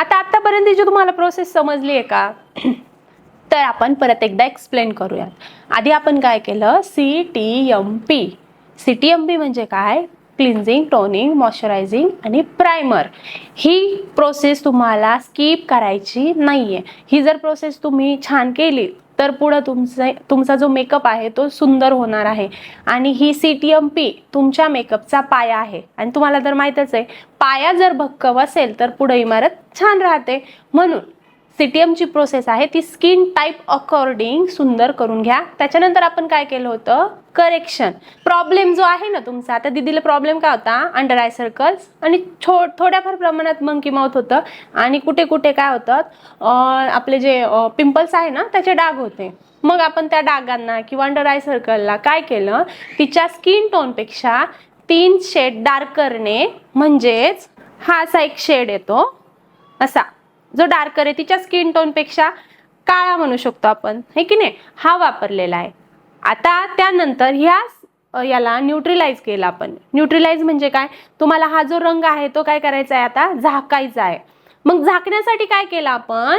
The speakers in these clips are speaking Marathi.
आता आतापर्यंतची तुम्हाला प्रोसेस समजली आहे का? तर आपण परत एकदा एक्सप्लेन करूयात. आधी आपण काय केलं? C T M P C T M P म्हणजे काय? क्लिन्झिंग टोनिंग मॉइश्चरायझिंग आणि प्रायमर ही प्रोसेस तुम्हाला स्किप करायची नाही आहे ही जर प्रोसेस तुम्ही छान केली तर पुढं तुमचे तुमचा जो मेकअप आहे तो सुंदर होणार आहे. आणि ही सी टी एम पी तुमच्या मेकअपचा पाया आहे. आणि तुम्हाला तर माहीतच आहे पाया जर भक्कम असेल तर पुढं इमारत छान राहते. म्हणून सीटीएमची प्रोसेस आहे. ती स्किन टाईप अकॉर्डिंग सुंदर करून घ्या. त्याच्यानंतर आपण काय केलं होतं? करेक्शन प्रॉब्लेम जो आहे ना तुमचा आता दिदीला प्रॉब्लेम काय होता? अंडर आय सर्कल्स आणि छो थोड्याफार प्रमाणात मंकी माउथ होतं. आणि कुठे कुठे काय होतं? आपले जे पिंपल्स आहे ना त्याचे डाग होते. मग आपण त्या डागांना किंवा अंडर आय सर्कलला काय केलं? तिच्या स्किन टोनपेक्षा तीन शेड डार्क करणे म्हणजेच हा असा एक शेड येतो. असा. जो डार्कर आहे तिच्या स्किन टोनपेक्षा काळा म्हणू शकतो आपण. हे की नाही? हा वापरलेला आहे. आता त्यानंतर ह्या याला न्यूट्रिलाइज केलं आपण. न्यूट्रिलाइज म्हणजे काय? तुम्हाला हा जो रंग आहे तो काय करायचा आहे आता? झाकायचा आहे. मग झाकण्यासाठी काय केलं आपण?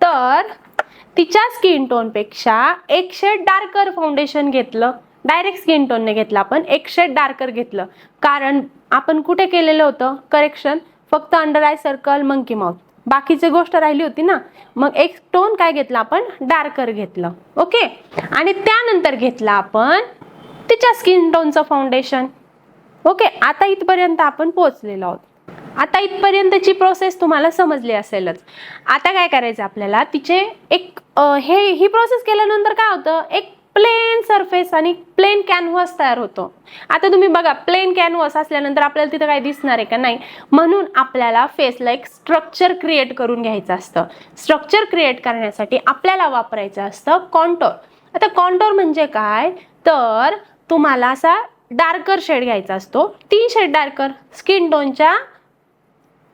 तर तिच्या स्किन टोनपेक्षा एक शेड डार्कर फाउंडेशन घेतलं. डायरेक्ट स्किन टोनने घेतलं आपण. एक शेड डार्कर घेतलं. कारण आपण कुठे केलेलं होतं? करेक्शन फक्त under eye circle monkey mouth बाकीची गोष्ट राहिली होती ना मग एक टोन काय घेतला आपण? डार्कर घेतलं. ओके आणि त्यानंतर घेतलं आपण तिच्या स्किन टोनचं फाउंडेशन ओके आता इथपर्यंत आपण पोहोचलेलो आहोत. आता इथपर्यंतची प्रोसेस तुम्हाला समजली असेलच. आता काय करायचं आपल्याला? तिचे एक हे ही प्रोसेस केल्यानंतर काय होतं? एक प्लेन सरफेस आणि प्लेन कॅनव्हस तयार होतो. आता तुम्ही बघा प्लेन कॅनव्हस असल्यानंतर आपल्याला तिथं काय दिसणार आहे का? नाही. म्हणून आपल्याला फेसला एक स्ट्रक्चर क्रिएट करून घ्यायचं असतं. स्ट्रक्चर क्रिएट करण्यासाठी आपल्याला वापरायचं असतं कॉन्टोर आता कॉन्टोर म्हणजे काय? तर तुम्हाला असा डार्कर शेड घ्यायचा असतो. तीन शेड डार्कर स्किन टोनच्या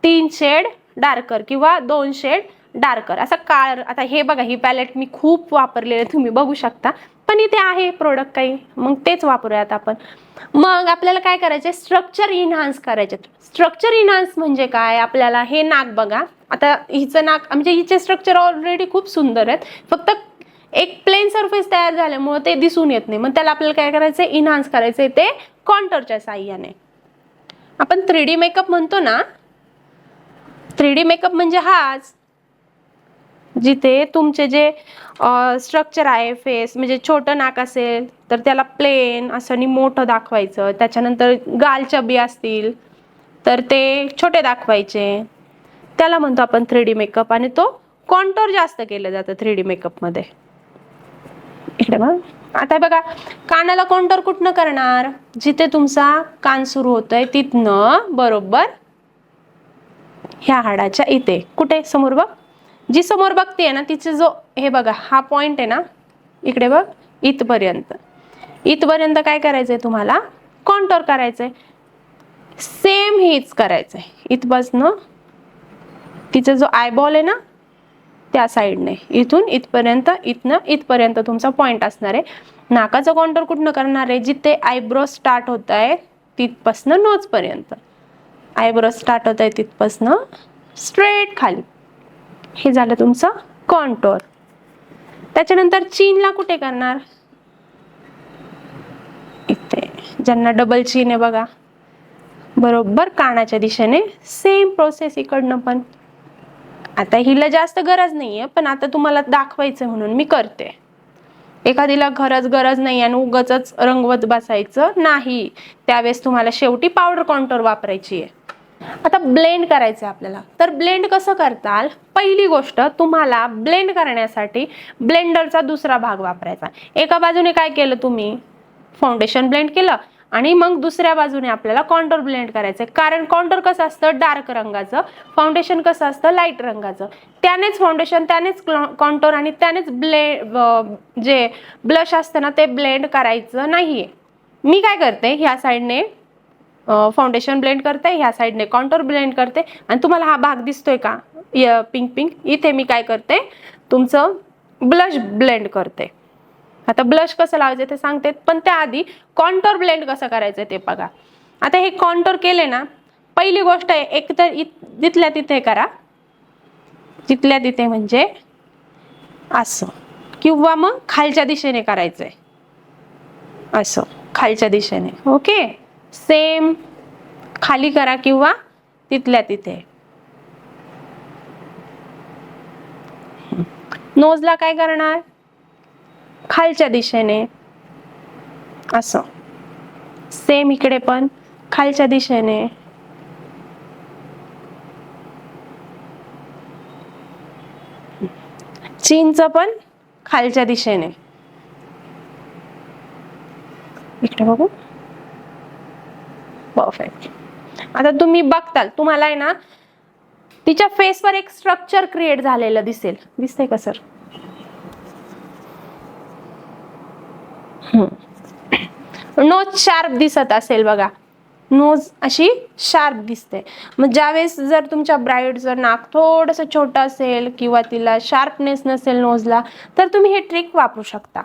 तीन शेड डार्कर किंवा दोन शेड डार्कर असा काळ आता हे बघा ही पॅलेट मी खूप वापरलेले तुम्ही बघू शकता. पण इथे आहे प्रोडक्ट काही. मग तेच वापरूयात आपण. मग आपल्याला काय करायचे स्ट्रक्चर इन्हान्स करायचे स्ट्रक्चर इन्हान्स म्हणजे काय? आपल्याला हे नाक बघा. आता हिचं नाक म्हणजे हिचे स्ट्रक्चर ऑलरेडी खूप सुंदर आहेत. फक्त एक प्लेन सरफेस तयार झाल्यामुळे ते दिसून येत नाही. मग त्याला आपल्याला काय करायचं इन्हान्स करायचं ते कॉन्टरच्या साह्याने. आपण थ्री डी मेकअप म्हणतो ना? थ्री डी मेकअप म्हणजे हाच. जिथे तुमचे जे स्ट्रक्चर आहे फेस म्हणजे छोटं नाक असेल तर त्याला प्लेन असं आणि मोठं दाखवायचं. त्याच्यानंतर गाल चबी असतील तर ते छोटे दाखवायचे. त्याला म्हणतो आपण थ्री डी मेकअप आणि तो कॉन्टोर जास्त केलं जातं थ्री डी मेकअपमध्ये इकडे बघ. आता बघा कानाला कॉन्टोर कुठनं करणार? जिथे तुमचा कान सुरू होतोय तिथनं बरोबर ह्या हाडाच्या इथे. कुठे? समोर बघ. जी समोर बघते ना तिचे जो हे बघा हा पॉईंट आहे ना इकडे बघ इथपर्यंत. इथपर्यंत काय करायचं आहे तुम्हाला? कॉन्टोर आहे सेम हेच आहे इथपासनं तिचा जो आयबॉल आहे ना त्या साईडने इथून इथपर्यंत इथनं इथपर्यंत तुमचा पॉईंट असणार आहे. नाकाचं कॉन्टोर कुठनं करणार आहे? जिथे आयब्रो स्टार्ट होत आहे तिथपासनं नोजपर्यंत आयब्रो स्टार्ट होत आहे तिथपासनं स्ट्रेट खाली. हे झालं तुमचं कॉन्टोर त्याच्यानंतर चीनला कुठे करणार? इथे. ज्यांना डबल चीन आहे बघा. बरोबर कानाच्या दिशेने. सेम प्रोसेस इकडनं पण. आता हिला जास्त गरज नाही आहे पण आता तुम्हाला दाखवायचं म्हणून मी करते. एखादीला खरंच गरज नाही आणि उगच रंगवत बसायचं नाही. त्यावेळेस तुम्हाला शेवटी पावडर कॉन्टोर वापरायची आहे. आता ब्लेंड करायचं आहे आपल्याला. तर ब्लेंड कसं करताल? पहिली गोष्ट तुम्हाला ब्लेंड करण्यासाठी ब्लेंडरचा दुसरा भाग वापरायचा. एका बाजूने काय केलं तुम्ही? फाउंडेशन ब्लेंड केलं आणि मग दुसऱ्या बाजूने आपल्याला कॉन्टोर ब्लेंड करायचं कारण कॉन्टोर कसं असतं? डार्क रंगाचं. फाउंडेशन कसं असतं? लाइट रंगाचं. त्यानेच फाउंडेशन त्यानेच कॉन्टोर आणि त्यानेच ब्ले जे ब्लश असतं ना ते ब्लेंड करायचं नाहीये. मी काय करते? ह्या साईडने फाउंडेशन ब्लेंड करते ह्या साईडने कॉन्टोर ब्लेंड करते. आणि तुम्हाला हा भाग दिसतोय का? पिंक पिंक इथे मी काय करते? तुमचं ब्लश ब्लेंड करते. आता ब्लश कसं लावायचं ते सांगते पण त्याआधी कॉन्टोर ब्लेंड कसं करायचं ते बघा. आता हे कॉन्टोर केले ना पहिली गोष्ट आहे एक तर जिथल्या तिथे करा. तिथल्या तिथे म्हणजे असं. किंवा मग खालच्या दिशेने करायचंय. असं खालच्या दिशेने. ओके? सेम खाली करा किंवा तिथल्या तिथे. नोजला काय करणार? खालच्या दिशेने. असं. सेम इकडे पण खालच्या दिशेने. चीनचं पण खालच्या दिशेने. इकडे बघू. परफेक्ट आता तुम्ही बघताल तुम्हाला आहे ना तिच्या फेसवर एक स्ट्रक्चर क्रिएट झालेलं दिसेल. दिसतंय का सर नोज शार्प दिसत असेल बघा. नोज अशी शार्प दिसते. मग ज्यावेळेस जर तुमच्या ब्राईडचं नाक थोडंसं छोटं असेल किंवा तिला शार्पनेस नसेल नोजला तर तुम्ही हे ट्रिक वापरू शकता.